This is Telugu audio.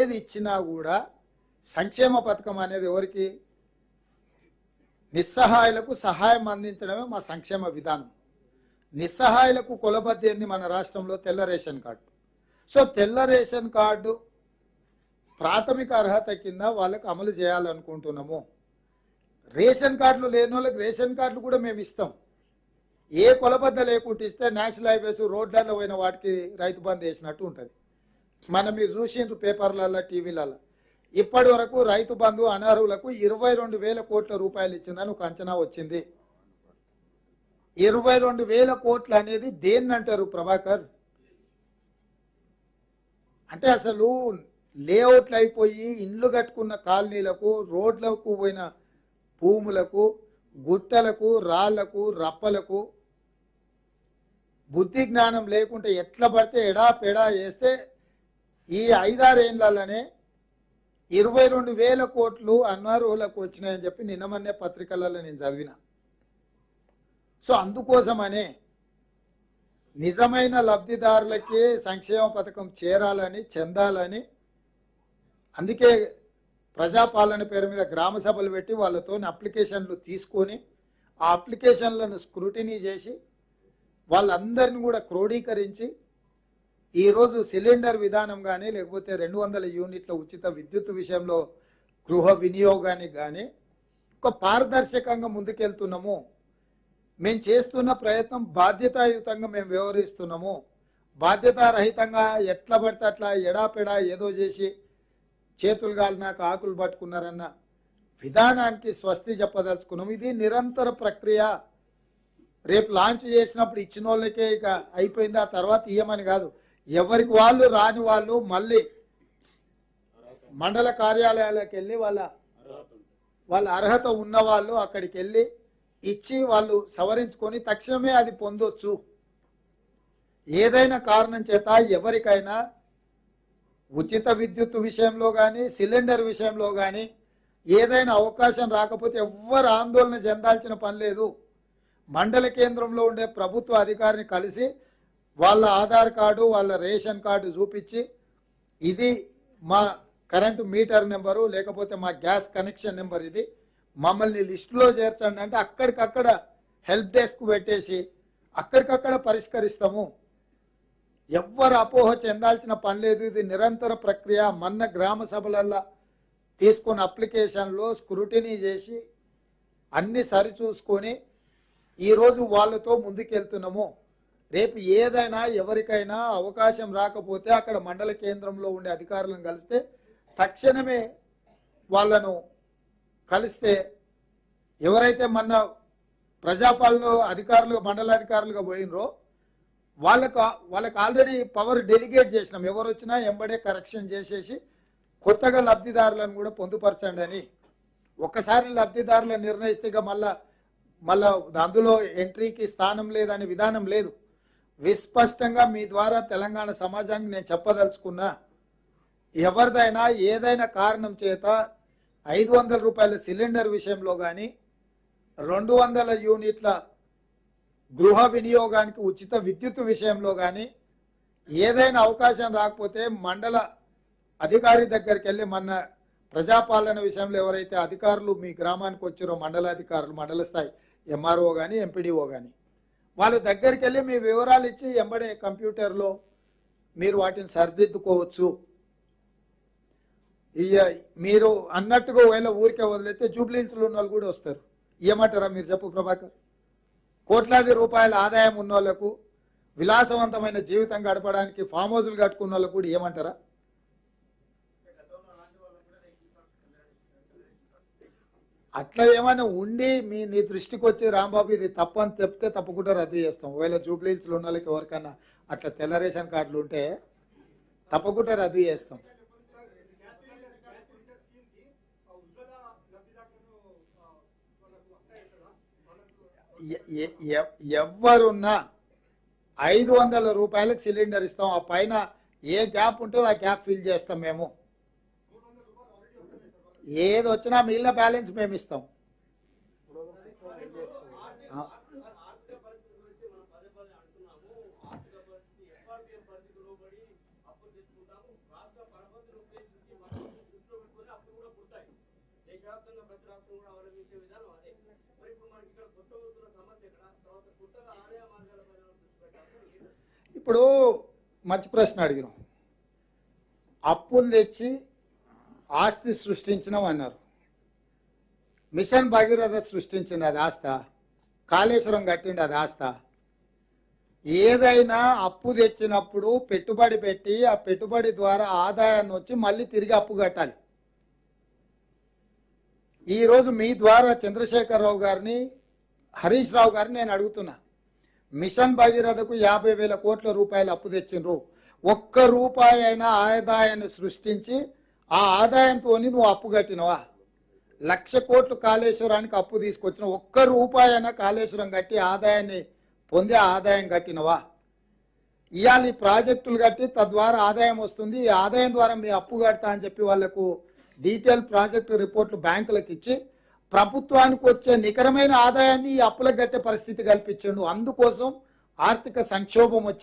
ఏది ఇచ్చినా కూడా సంక్షేమ పథకం అనేది ఎవరికి? నిస్సహాయులకు సహాయం అందించడమే మా సంక్షేమ విధానం. నిస్సహాయులకు కొలబద్దేంది మన రాష్ట్రంలో? తెల్ల రేషన్ కార్డు. సో తెల్ల రేషన్ కార్డు ప్రాథమిక అర్హత కింద వాళ్ళకు అమలు చేయాలనుకుంటున్నాము. రేషన్ కార్డులు లేని వాళ్ళకి రేషన్ కార్డులు కూడా మేము ఇస్తాం. ఏ కొలబద్ద లేకుండా ఇస్తే నేషనల్ హైవేస్ రోడ్లలో పోయిన వాటికి రైతు బంద్ వేసినట్టు ఉంటుంది. మనం మీరు చూసిండ్రు పేపర్లలో టీవీలలో ఇప్పటి వరకు రైతు బంధు అనర్హులకు ఇరవై రెండు వేల కోట్ల రూపాయలు ఇచ్చిందని ఒక అంచనా వచ్చింది. ఇరవై రెండు వేల కోట్లు అనేది దేన్ని అంటారు ప్రభాకర్? అంటే అసలు లేఅవుట్లు అయిపోయి ఇండ్లు కట్టుకున్న కాలనీలకు రోడ్లకు పోయిన భూములకు గుట్టలకు రాళ్ళకు రప్పలకు బుద్ధి జ్ఞానం లేకుంటే ఎట్లా పడితే ఎడా పెడా వేస్తే ఈ ఐదారేళ్ళలోనే ఇరవై రెండు వేల కోట్లు అన్నారులకు వచ్చినాయని చెప్పి నిన్న మొన్నే పత్రికలలో నేను చదివిన. సో అందుకోసమనే నిజమైన లబ్ధిదారులకే సంక్షేమ పథకం చేరాలని చెందాలని అందుకే ప్రజాపాలన పేరు మీద గ్రామ సభలు పెట్టి వాళ్ళతో అప్లికేషన్లు తీసుకొని ఆ అప్లికేషన్లను స్క్రూటినీ చేసి వాళ్ళందరిని కూడా క్రోడీకరించి ఈరోజు సిలిండర్ విధానం కానీ లేకపోతే రెండు వందల యూనిట్ల ఉచిత విద్యుత్ విషయంలో గృహ వినియోగానికి కానీ ఒక పారదర్శకంగా ముందుకెళ్తున్నాము. మేము చేస్తున్న ప్రయత్నం బాధ్యతాయుతంగా మేము వ్యవహరిస్తున్నాము. బాధ్యతారహితంగా ఎట్లా పడితే అట్లా ఎడాపెడా ఏదో చేసి చేతులు గాలినాక ఆకులు పట్టుకున్నారన్న విధానానికి స్వస్తి చెప్పదలుచుకున్నాం ఇది నిరంతర ప్రక్రియ. రేపు లాంచ్ చేసినప్పుడు ఇచ్చిన వాళ్ళకే ఇక అయిపోయింది. ఆ తర్వాత ఇయ్యమని కాదు. ఎవరికి వాళ్ళు రాని వాళ్ళు మళ్ళీ మండల కార్యాలయాలకు వెళ్ళి వాళ్ళ వాళ్ళ అర్హత ఉన్న వాళ్ళు అక్కడికి వెళ్ళి ఇచ్చి వాళ్ళు సవరించుకొని తక్షణమే అది పొందొచ్చు. ఏదైనా కారణం చేత ఎవరికైనా ఉచిత విద్యుత్ విషయంలో కానీ సిలిండర్ విషయంలో కానీ ఏదైనా అవకాశం రాకపోతే ఎవ్వరు ఆందోళన చెందాల్సిన పని లేదు. మండల కేంద్రంలో ఉండే ప్రభుత్వ అధికారిని కలిసి వాళ్ళ ఆధార్ కార్డు వాళ్ళ రేషన్ కార్డు చూపించి ఇది మా కరెంటు మీటర్ నెంబరు లేకపోతే మా గ్యాస్ కనెక్షన్ నెంబర్ ఇది మమ్మల్ని లిస్టులో చేర్చండి అంటే అక్కడికక్కడ హెల్ప్ డెస్క్ పెట్టేసి అక్కడికక్కడ పరిష్కరిస్తాము. ఎవ్వరు అపోహ చెందాల్సిన పని లేదు. ఇది నిరంతర ప్రక్రియ. మన్న గ్రామ సభలల్లో తీసుకున్న అప్లికేషన్లో స్క్రూటినీ చేసి అన్ని సరిచూసుకొని ఈరోజు వాళ్ళతో ముందుకెళ్తున్నాము. రేపు ఏదైనా ఎవరికైనా అవకాశం రాకపోతే అక్కడ మండల కేంద్రంలో ఉండే అధికారులను కలిస్తే తక్షణమే వాళ్ళను కలిస్తే ఎవరైతే మన ప్రజాపాలన అధికారులు మండలాధికారులుగా పోయినరో వాళ్ళకు వాళ్ళకు ఆల్రెడీ పవర్ డెలిగేట్ చేసినాం. ఎవరు వచ్చినా ఎంబడే కరెక్షన్ చేసేసి కొత్తగా లబ్ధిదారులను కూడా పొందుపరచండి అని. ఒక్కసారి లబ్ధిదారులను నిర్ణయిస్తే మళ్ళా మళ్ళా అందులో ఎంట్రీకి స్థానం లేదనే విధానం లేదు. విస్పష్టంగా మీ ద్వారా తెలంగాణ సమాజానికి నేను చెప్పదలుచుకున్నా ఎవరిదైనా ఏదైనా కారణం చేత ఐదు వందల రూపాయల సిలిండర్ విషయంలో కానీ రెండు వందల యూనిట్ల గృహ వినియోగానికి ఉచిత విద్యుత్ విషయంలో కానీ ఏదైనా అవకాశం రాకపోతే మండల అధికారి దగ్గరికి వెళ్ళి మన ప్రజాపాలన విషయంలో ఎవరైతే అధికారులు మీ గ్రామానికి వచ్చారో మండల అధికారులు మండల స్థాయి ఎంఆర్ఓ కానీ ఎంపీడీఓ కానీ వాళ్ళ దగ్గరికి వెళ్ళి మీ వివరాలు ఇచ్చి ఎంబడే కంప్యూటర్లో మీరు వాటిని సరిదిద్దుకోవచ్చు. ఇయ మీరు అన్నట్టుగా ఒకవేళ ఊరికే వదిలేస్తే జూబ్లీహిల్స్లో ఉన్న వాళ్ళు కూడా వస్తారు. ఇయ్యమంటారా మీరు చెప్పు ప్రభాకర్? కోట్లాది రూపాయల ఆదాయం ఉన్న వాళ్ళకు విలాసవంతమైన జీవితం గడపడానికి ఫామ్ హౌజులు కట్టుకున్న వాళ్ళకు కూడా ఏమంటారా అట్లా ఏమైనా ఉండి మీ నీ దృష్టికి వచ్చి రాంబాబు ఇది తప్పని చెప్తే తప్పకుండా రద్దు చేస్తాం. ఒకవేళ జూబ్లీహిల్స్లో ఉన్న వాళ్ళకి ఎవరికైనా అట్లా తెల్ల రేషన్ కార్డులు ఉంటే తప్పకుండా రద్దు చేస్తాం. ఎ- ఐదు వందల రూపాయలకు సిలిండర్ ఇస్తాం. ఆ పైన ఏ గ్యాప్ ఉంటుందో ఆ గ్యాప్ ఫిల్ చేస్తాం మేము. ఏది వచ్చినా మిగిలిన బ్యాలెన్స్ మేము ఇస్తాం ఇప్పుడు మంచి ప్రశ్న అడిగినాం. అప్పులు తెచ్చి ఆస్తి సృష్టించినాం అన్నారు మిషన్ భగీరథ సృష్టించింది అది ఆస్త కాళేశ్వరం కట్టిండి అది ఆస్త. ఏదైనా అప్పు తెచ్చినప్పుడు పెట్టుబడి పెట్టి ఆ పెట్టుబడి ద్వారా ఆదాయాన్ని వచ్చి మళ్ళీ తిరిగి అప్పు కట్టాలి. ఈరోజు మీ ద్వారా చంద్రశేఖరరావు గారిని హరీష్ రావు గారిని నేను అడుగుతున్నా. మిషన్ భగీరథకు యాభై వేల కోట్ల రూపాయలు అప్పు తెచ్చిండ్రు. ఒక్క రూపాయి అయినా ఆదాయాన్ని సృష్టించి ఆ ఆదాయంతో నువ్వు అప్పు కట్టినవా? లక్ష కోట్లు కాళేశ్వరానికి అప్పు తీసుకొచ్చిన ఒక్క రూపాయన కాళేశ్వరం కట్టి ఆదాయాన్ని పొంది ఆదాయం కట్టినవా? ఇవాళ ఈ ప్రాజెక్టులు కట్టి తద్వారా ఆదాయం వస్తుంది. ఈ ఆదాయం ద్వారా మీ అప్పు కడతా అని చెప్పి వాళ్ళకు డీటెయిల్ ప్రాజెక్టు రిపోర్ట్లు బ్యాంకులకు ఇచ్చి ప్రభుత్వానికి వచ్చే నికరమైన ఆదాయాన్ని ఈ అప్పులకు కట్టే పరిస్థితి కల్పించండు. అందుకోసం ఆర్థిక సంక్షోభం వచ్చి